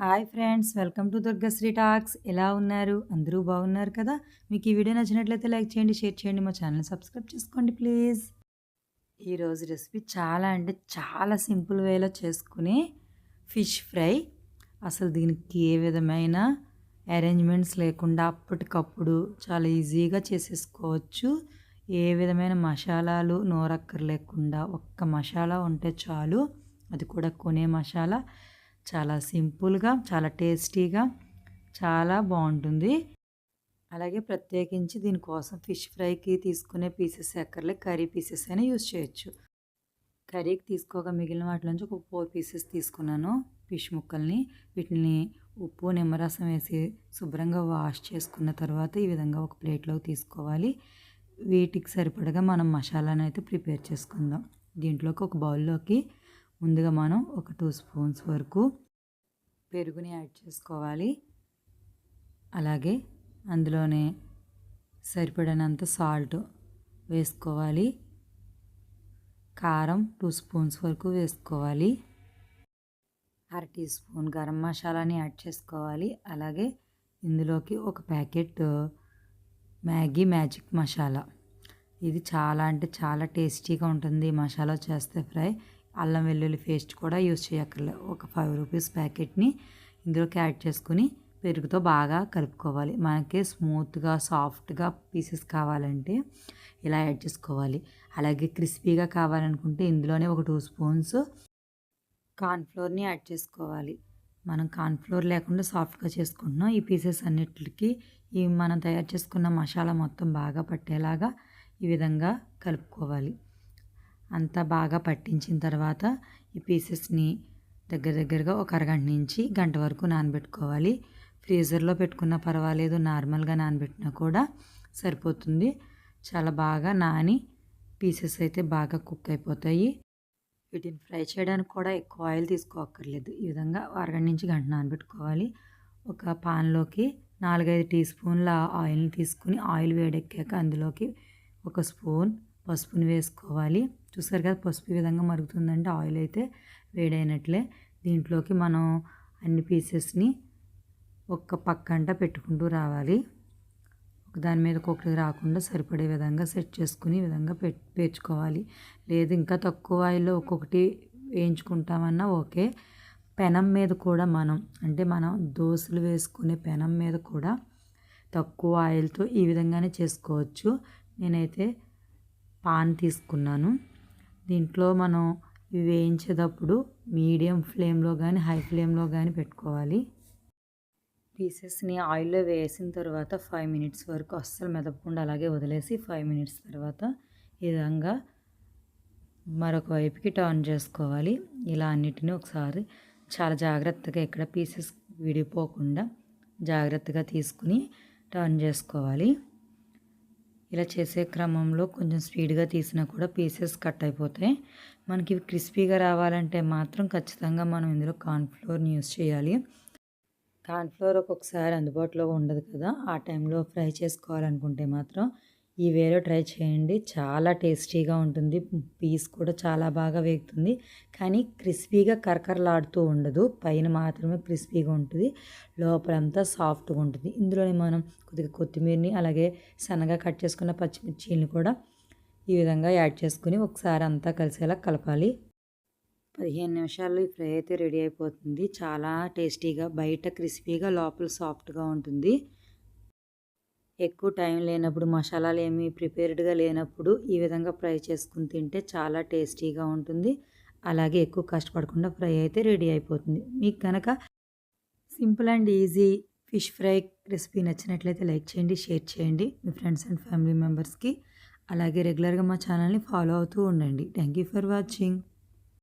Hi friends welcome to Durgasri talks. ఎలా ఉన్నారు? అందరూ బాగున్నారు కదా? మీకు ఈ వీడియో నచ్చినట్లయితే లైక్ చేయండి షేర్ చేయండి మా ఛానల్ సబ్స్క్రైబ్ చేసుకోండి ప్లీజ్. ఈరోజు రెసిపీ చాలా అంటే చాలా సింపుల్ వేలో చేసుకునే ఫిష్ ఫ్రై. అసలు దీనికి ఏ విధమైన అరేంజ్మెంట్స్ లేకుండా అప్పటికప్పుడు చాలా ఈజీగా చేసేసుకోవచ్చు. ఏ విధమైన మసాలాలు నోరక్కర్ లేకుండా ఒక్క మసాలా ఉంటే చాలు. అది కూడా కొనే మసాలా. చాలా సింపుల్గా చాలా టేస్టీగా చాలా బాగుంటుంది. అలాగే ప్రత్యేకించి దీనికోసం ఫిష్ ఫ్రైకి తీసుకునే పీసెస్ ఎక్కర్లే కర్రీ పీసెస్ అయినా యూస్ చేయొచ్చు. కర్రీకి తీసుకోక మిగిలిన వాటిలోంచి ఒక ఫోర్ పీసెస్ తీసుకున్నాను ఫిష్ ముక్కల్ని. వీటిని ఉప్పు నిమ్మరసం వేసి శుభ్రంగా వాష్ చేసుకున్న తర్వాత ఈ విధంగా ఒక ప్లేట్లోకి తీసుకోవాలి. వీటికి సరిపడగా మనం మసాలాను అయితే ప్రిపేర్ చేసుకుందాం. దీంట్లోకి ఒక బౌల్లోకి ముందుగా మనం ఒక టూ స్పూన్స్ వరకు పెరుగుని యాడ్ చేసుకోవాలి. అలాగే అందులోనే సరిపడినంత సాల్ట్ వేసుకోవాలి. కారం టూ స్పూన్స్ వరకు వేసుకోవాలి. అర టీ స్పూన్ గరం మసాలాని యాడ్ చేసుకోవాలి. అలాగే ఇందులోకి ఒక ప్యాకెట్ మ్యాగీ మ్యాజిక్ మసాలా. ఇది చాలా అంటే చాలా టేస్టీగా ఉంటుంది మసాలా చేస్తే ఫ్రై. అల్లం వెల్లుల్లి పేస్ట్ కూడా యూస్ చేయక్కర్లేదు ఒక ఫైవ్ రూపీస్ ప్యాకెట్ని ఇందులోకి యాడ్ చేసుకుని పెరుగుతో బాగా కలుపుకోవాలి. మనకి స్మూత్గా సాఫ్ట్గా పీసెస్ కావాలంటే ఇలా యాడ్ చేసుకోవాలి. అలాగే క్రిస్పీగా కావాలనుకుంటే ఇందులోనే ఒక టూ స్పూన్స్ కార్న్ఫ్లోర్ని యాడ్ చేసుకోవాలి. మనం కార్న్ఫ్లోర్ లేకుండా సాఫ్ట్గా చేసుకుంటున్నాం. ఈ పీసెస్ అన్నిటికి ఈ మనం తయారు చేసుకున్న మసాలా మొత్తం బాగా పట్టేలాగా ఈ విధంగా కలుపుకోవాలి. అంతా బాగా పట్టించిన తర్వాత ఈ పీసెస్ని దగ్గర దగ్గరగా ఒక అరగంట నుంచి గంట వరకు నానబెట్టుకోవాలి. ఫ్రీజర్లో పెట్టుకున్నా పర్వాలేదు నార్మల్గా నానబెట్టినా కూడా సరిపోతుంది. చాలా బాగా నాని పీసెస్ అయితే బాగా కుక్ అయిపోతాయి. వీటిని ఫ్రై చేయడానికి కూడా ఎక్కువ ఆయిల్ తీసుకోక్కర్లేదు. ఈ విధంగా అరగంట నుంచి గంట నానబెట్టుకోవాలి. ఒక పాన్లోకి నాలుగైదు టీ స్పూన్ల ఆయిల్ని తీసుకుని ఆయిల్ వేడెక్కాక అందులోకి ఒక స్పూన్ పసుపుని వేసుకోవాలి. చూసారు కదా పసుపు ఈ విధంగా మరుగుతుందంటే ఆయిల్ అయితే వేడైనట్లే. దీంట్లోకి మనం అన్ని పీసెస్ని ఒక్క పక్కంట పెట్టుకుంటూ రావాలి. దాని మీద ఒకటి రాకుండా సరిపడే విధంగా సెట్ చేసుకుని విధంగా పె పేర్చుకోవాలి. లేదు ఇంకా తక్కువ ఆయిల్లో ఒక్కొక్కటి వేయించుకుంటామన్నా ఓకే. పెనం మీద కూడా మనం అంటే మనం దోశలు వేసుకునే పెనం మీద కూడా తక్కువ ఆయిల్తో ఈ విధంగానే చేసుకోవచ్చు. నేనైతే పాన్ తీసుకున్నాను. దీంట్లో మనం ఇవి వేయించేటప్పుడు మీడియం ఫ్లేమ్లో కానీ హై ఫ్లేమ్లో కానీ పెట్టుకోవాలి. పీసెస్ని ఆయిల్లో వేసిన తర్వాత ఫైవ్ మినిట్స్ వరకు అస్సలు మెదపకుండా అలాగే వదిలేసి ఫైవ్ మినిట్స్ తర్వాత ఈ విధంగా మరొక వైపుకి టర్న్ చేసుకోవాలి. ఇలా అన్నిటిని ఒకసారి చాలా జాగ్రత్తగా ఇక్కడ పీసెస్ విడిపోకుండా జాగ్రత్తగా తీసుకుని టర్న్ చేసుకోవాలి. ఇలా చేసే క్రమంలో కొంచెం స్పీడ్గా తీసినా కూడా పీసెస్ కట్ అయిపోతాయి. మనకి క్రిస్పీగా రావాలంటే మాత్రం ఖచ్చితంగా మనం ఇందులో కార్న్ఫ్లోర్ని యూస్ చేయాలి. కార్న్ఫ్లోర్ ఒక్కొక్కసారి అందుబాటులో ఉండదు కదా ఆ టైంలో ఫ్రై చేసుకోవాలనుకుంటే మాత్రం ఈ వేలో ట్రై చేయండి. చాలా టేస్టీగా ఉంటుంది. పీస్ కూడా చాలా బాగా వేగుతుంది. కానీ క్రిస్పీగా కరకరలాడుతూ ఉండదు. పైన మాత్రమే క్రిస్పీగా ఉంటుంది. లోపలంతా సాఫ్ట్గా ఉంటుంది. ఇందులోనే మనం కొద్దిగా కొత్తిమీరని అలాగే సన్నగా కట్ చేసుకున్న పచ్చిమిర్చిని కూడా ఈ విధంగా యాడ్ చేసుకుని ఒకసారి అంతా కలిసేలా కలపాలి. పదిహేను నిమిషాల్లో ఈ ఫ్రై అయితే రెడీ అయిపోతుంది. చాలా టేస్టీగా బయట క్రిస్పీగా లోపల సాఫ్ట్గా ఉంటుంది. ఎక్కువ టైం లేనప్పుడు మసాలాలు ఏమి ప్రిపేర్డ్గా లేనప్పుడు ఈ విధంగా ఫ్రై చేసుకుని తింటే చాలా టేస్టీగా ఉంటుంది. అలాగే ఎక్కువ కష్టపడకుండా ఫ్రై అయితే రెడీ అయిపోతుంది. మీకు కనుక simple and easy fish fry recipe నచ్చినట్లయితే లైక్ చేయండి షేర్ చేయండి మీ ఫ్రెండ్స్ అండ్ ఫ్యామిలీ మెంబర్స్కి. అలాగే రెగ్యులర్గా మా ఛానల్ని ఫాలో అవుతూ ఉండండి. Thank you for watching.